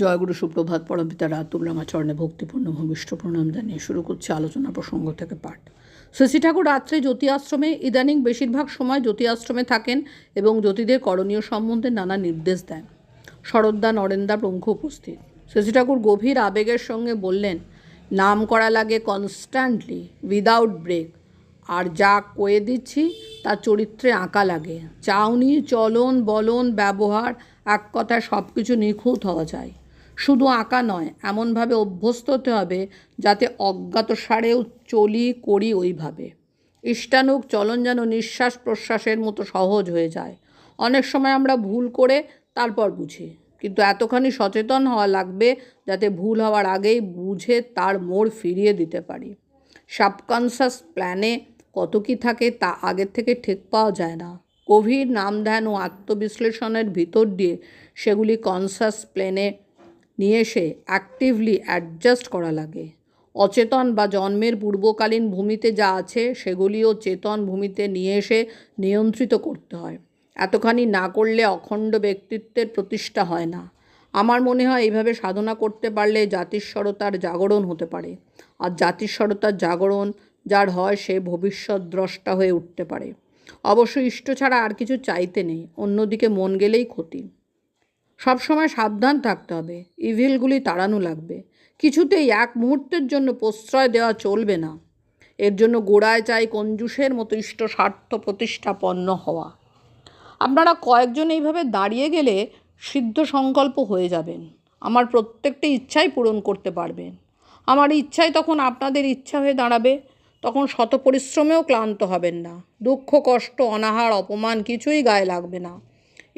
জয়গুরু সুপ্রভাত, পরমপিতা রাতুল্লামা চরণে ভক্তিপূর্ণ ভূমিষ্ঠ প্রণাম জানিয়ে শুরু করছে আলোচনা প্রসঙ্গ থেকে পাঠ। শশী ঠাকুর রাত্রে জ্যোতি আশ্রমে ইদানিং বেশিরভাগ সময় জ্যোতি আশ্রমে থাকেন এবং জ্যোতিদের করণীয় সম্বন্ধে নানা নির্দেশ দেন। শরদ্দা নরেন্দা প্রমুখ উপস্থিত। শশী ঠাকুর গভীর আবেগের সঙ্গে বললেন, নাম করা লাগে কনস্ট্যান্টলি উইদাউট ব্রেক আর যা কয়ে দিচ্ছি তার চরিত্রে আঁকা লাগে। চাউনি, চলন, বলন, ব্যবহার, এক কথায় সব কিছু নিখুঁত হওয়া যায়। শুধু আঁকা নয়, এমনভাবে অভ্যস্ত হতে হবে যাতে অজ্ঞাত সারেও চলি করি ওইভাবে। ইষ্টানুক চলন যেন নিঃশ্বাস প্রশ্বাসের মতো সহজ হয়ে যায়। অনেক সময় আমরা ভুল করে তারপর বুঝি, কিন্তু এতখানি সচেতন হওয়া লাগবে যাতে ভুল হওয়ার আগেই বুঝে তার মোড় ফিরিয়ে দিতে পারি। সাবকনসাস প্ল্যানে কত কী থাকে তা আগের থেকে ঠিক পাওয়া যায় না। গভীর নাম ধ্যান ও আত্মবিশ্লেষণের ভিতর দিয়ে সেগুলি কনসাস প্লেনে নিয়ে এসে অ্যাক্টিভলি অ্যাডজাস্ট করা লাগে। অচেতন বা জন্মের পূর্বকালীন ভূমিতে যা আছে সেগুলিও চেতন ভূমিতে নিয়ে এসে নিয়ন্ত্রিত করতে হয়। এতখানি না করলে অখণ্ড ব্যক্তিত্বের প্রতিষ্ঠা হয় না। আমার মনে হয় এইভাবে সাধনা করতে পারলে জাতিস্বরতার জাগরণ হতে পারে। আর জাতিস্বরতার জাগরণ যার হয় সে ভবিষ্যৎ দ্রষ্টা হয়ে উঠতে পারে। অবশ্য ইষ্ট ছাড়া আর কিছু চাইতে নেই, অন্যদিকে মন গেলেই ক্ষতি। সবসময় সাবধান থাকতে হবে। ইভিলগুলি তাড়ানো লাগবে। কিছুতেই এক মুহূর্তের জন্য প্রশ্রয় দেওয়া চলবে না। এর জন্য গোড়ায় চাই কঞ্জুসের মতো ইষ্ট স্বার্থ প্রতিষ্ঠাপন্ন হওয়া। আপনারা কয়েকজন এইভাবে দাঁড়িয়ে গেলে সিদ্ধ সংকল্প হয়ে যাবেন। আমার প্রত্যেকটা ইচ্ছাই পূরণ করতে পারবেন। আমার ইচ্ছাই তখন আপনাদের ইচ্ছা হয়ে দাঁড়াবে। তখন শত পরিশ্রমেও ক্লান্ত হবেন না। দুঃখ, কষ্ট, অনাহার, অপমান কিছুই গায়ে লাগবে না।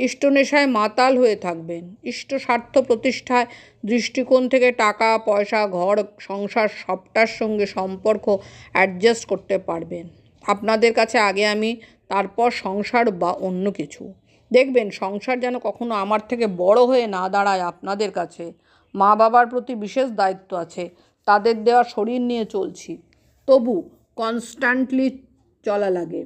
ইষ্ট নেশায় মাতাল হয়ে থাকবেন। ইষ্ট স্বার্থ প্রতিষ্ঠায় দৃষ্টিকোণ থেকে টাকা, পয়সা, ঘর, সংসার সবটার সঙ্গে সম্পর্ক অ্যাডজাস্ট করতে পারবেন। আপনাদের কাছে আগে আমি, তারপর সংসার বা অন্য কিছু। দেখবেন সংসার যেন কখনো আমার থেকে বড় হয়ে না দাঁড়ায় আপনাদের কাছে। মা বাবার প্রতি বিশেষ দায়িত্ব আছে। তাদের দেওয়া শরীর নিয়ে চলছি। তবু কনস্ট্যান্টলি চলা লাগে।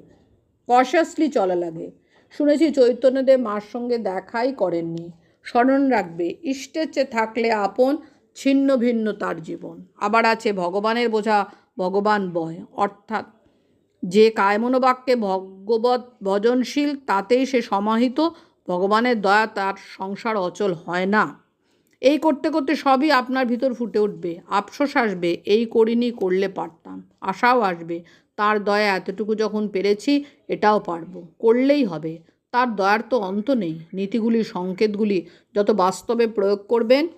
কশাসলি চলা লাগে। শুনেছি চৈতন্যদেব মার সঙ্গে দেখাই করেননি। স্মরণ রাখবে, ইষ্টের চেয়ে থাকলে আপন, ছিন্ন ভিন্ন তার জীবন। আবার আছে ভগবানের বোঝা, ভগবান বয়। অর্থাৎ যে কায়মনোবাক্যে ভগবত ভজনশীল, তাতেই সে সমাহিত। ভগবানের দয়া তার সংসার অচল হয় না। এই করতে করতে সবই আপনার ভিতর ফুটে উঠবে। আফসোস আসবে, এই করিনি, করলে পারতাম। আশাও আসবে, তার দয়া এতটুকু যখন পেরেছি, এটাও পারব। করলেই হবে। তার দয়ার তো অন্ত নেই। নীতিগুলি, সংকেতগুলি যত বাস্তবে প্রয়োগ করবেন,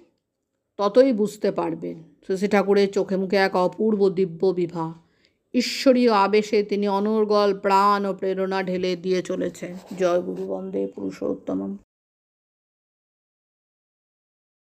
ততই বুঝতে পারবেন। শশী ঠাকুরের চোখে মুখে এক অপূর্ব দিব্য বিভা। ঈশ্বরীয় আবেশে তিনি অনর্গল প্রাণ ও প্রেরণা ঢেলে দিয়ে চলেছেন। জয় গুরু বন্দে পুরুষোত্তমম।